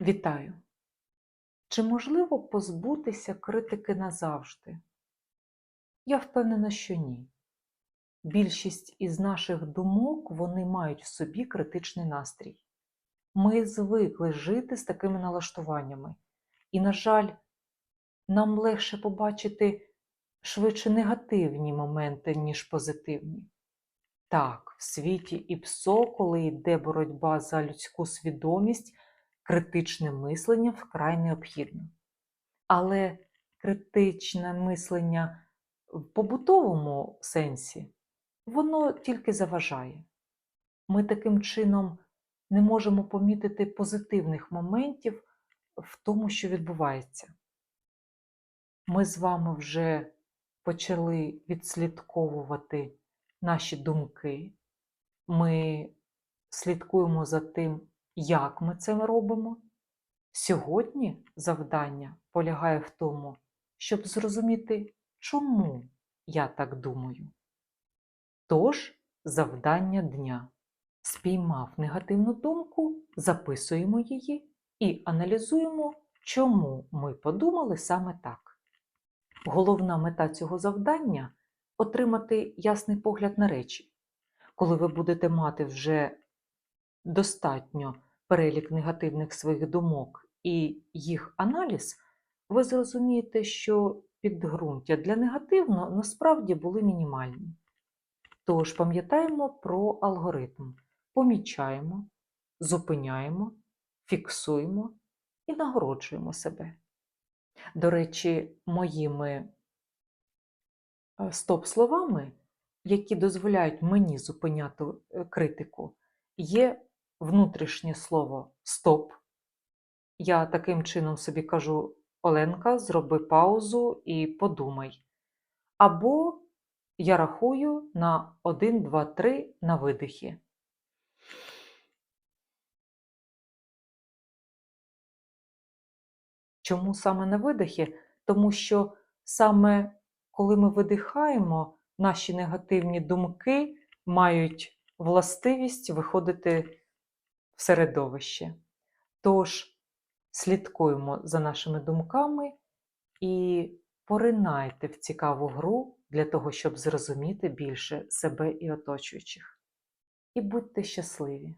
Вітаю! Чи можливо позбутися критики назавжди? Я впевнена, що ні. Більшість із наших думок вони мають в собі критичний настрій. Ми звикли жити з такими налаштуваннями. І, на жаль, нам легше побачити швидше негативні моменти, ніж позитивні. Так, в світі і ПСО, коли йде боротьба за людську свідомість, критичне мислення вкрай необхідно. Але критичне мислення в побутовому сенсі, воно тільки заважає. Ми таким чином не можемо помітити позитивних моментів в тому, що відбувається. Ми з вами вже почали відслідковувати наші думки, ми слідкуємо за тим, як ми це робимо. Сьогодні завдання полягає в тому, щоб зрозуміти, чому я так думаю. Тож, завдання дня. Спіймав негативну думку, записуємо її і аналізуємо, чому ми подумали саме так. Головна мета цього завдання отримати ясний погляд на речі. Коли ви будете мати вже достатньо перелік негативних своїх думок і їх аналіз, ви зрозумієте, що підґрунтя для негативного насправді були мінімальні. Тож пам'ятаємо про алгоритм. Помічаємо, зупиняємо, фіксуємо і нагороджуємо себе. До речі, моїми е, стоп-словами, які дозволяють мені зупиняти е, критику, є внутрішнє слово стоп. Я таким чином собі кажу: Оленка, зроби паузу і подумай. Або я рахую на 1, 2, 3 на видихі. Чому саме на видихі? Тому що саме коли ми видихаємо, наші негативні думки мають властивість виходити в середовище. Тож слідкуємо за нашими думками і поринайте в цікаву гру для того, щоб зрозуміти більше себе і оточуючих. І будьте щасливі!